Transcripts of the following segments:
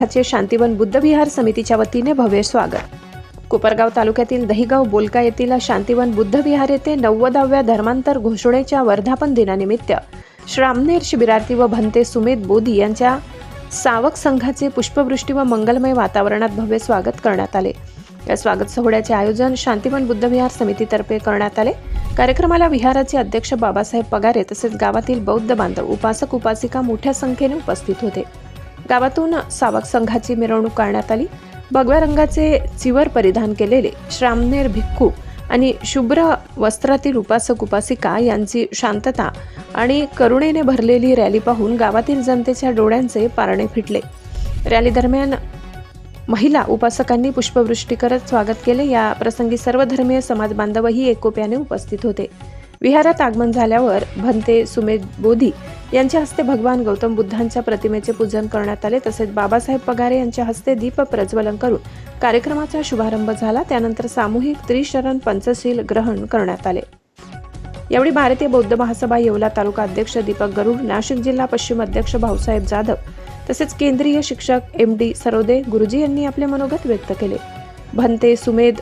चे शांतिवन बुद्धविहार समितीच्या वतीने भव्य स्वागत कोपरगाव तालुक्यातील दहिगाव बोलका येथील शांतिवन बुद्धविहार येथे नव्वदाव्या धर्मांतर घोषणेच्या वर्धापन दिनानिमित्त श्रामनेर शिबिरार्थी व भंते सुमेध बोधी यांच्या सावक संघाचे पुष्पवृष्टी व मंगलमय वातावरणात भव्य स्वागत करण्यात आले. या स्वागत सोहळ्याचे आयोजन शांतिवन बुद्धविहार समितीतर्फे करण्यात आले. कार्यक्रमाला विहाराचे अध्यक्ष बाबासाहेब पगारे तसेच गावातील बौद्ध बांधव उपासक उपासिका मोठ्या संख्येने उपस्थित होते. गावातून सावक संघाची मिरवणूक करण्यात आली. भगव्या रंगाचे चिवर परिधान केलेले श्रामनेर भिक्खू आणि शुभ्र वस्त्रातील उपासक उपासिका यांची शांतता आणि करुणेने भरलेली रॅली पाहून गावातील जनतेच्या डोळ्यांचे पारणे फिटले. रॅली दरम्यान महिला उपासकांनी पुष्पवृष्टी करत स्वागत केले. या प्रसंगी सर्व धर्मीय समाज बांधवही एकोप्याने उपस्थित होते. विहारात आगमन झाल्यावर भंते सुमेध बोधी यांच्या हस्ते भगवान गौतम बुद्धांच्या प्रतिमेचे पूजन करण्यात आले. तसेच बाबासाहेब पगारे यांच्या हस्ते दीप प्रज्वलन करून कार्यक्रमाचा शुभारंभ झाला. त्यानंतर सामूहिक त्रिशरण पंचशील ग्रहण करण्यात आले. यावेळी भारतीय बौद्ध महासभा येवला तालुका अध्यक्ष दीपक गरुड नाशिक जिल्हा पश्चिम अध्यक्ष भाऊसाहेब जाधव तसेच केंद्रीय शिक्षक एम डी सरोदे गुरुजी यांनी आपले मनोगत व्यक्त केले. भंते सुमेध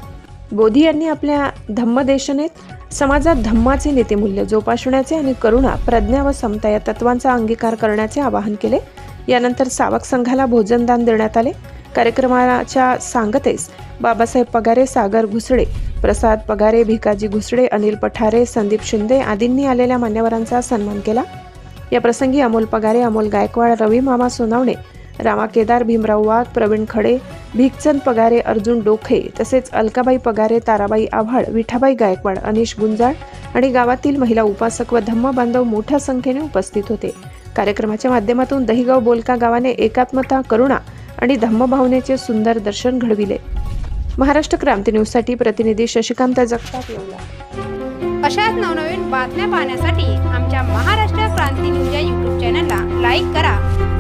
बोधी यांनी आपल्या धम्मदेशनेत समाजात धम्माचे नीतिमूल्य जोपासण्याचे आणि करुणा प्रज्ञा व समता या तत्वांचा अंगीकार करण्याचे आवाहन केले. यानंतर सावक संघाला भोजनदान देण्यात आले. कार्यक्रमाच्या सांगतेस बाबासाहेब पगारे सागर घुसडे प्रसाद पगारे भिकाजी घुसडे अनिल पठारे संदीप शिंदे आदींनी आलेल्या मान्यवरांचा सन्मान केला. या प्रसंगी अमोल पगारे अमोल गायकवाड रवी मामा सोनावणे रामा केदार भीमराव वाघ प्रवीण खडे भिकचंद पगारे अर्जुन डोखे तसेच अलकाबाई पगारे ताराबाई आव्हाड विठाबाई गायकवाड अनिश गुंजाळ आणि गावातील महिला उपासक व धम्म बांधव मोठ्या संख्येने उपस्थित होते. कार्यक्रमाच्या माध्यमातून दहिगाव बोलका गावाने एकात्मता करुणा आणि धम्मभावनेचे सुंदर दर्शन घडविले. महाराष्ट्र क्रांती न्यूजसाठी प्रतिनिधी शशिकांत जगताप येवला. अशाच नवनवीन बातम्या पाहण्यासाठी आमच्या महाराष्ट्र क्रांती न्यूज या यूट्यूब चॅनलला लाईक करा.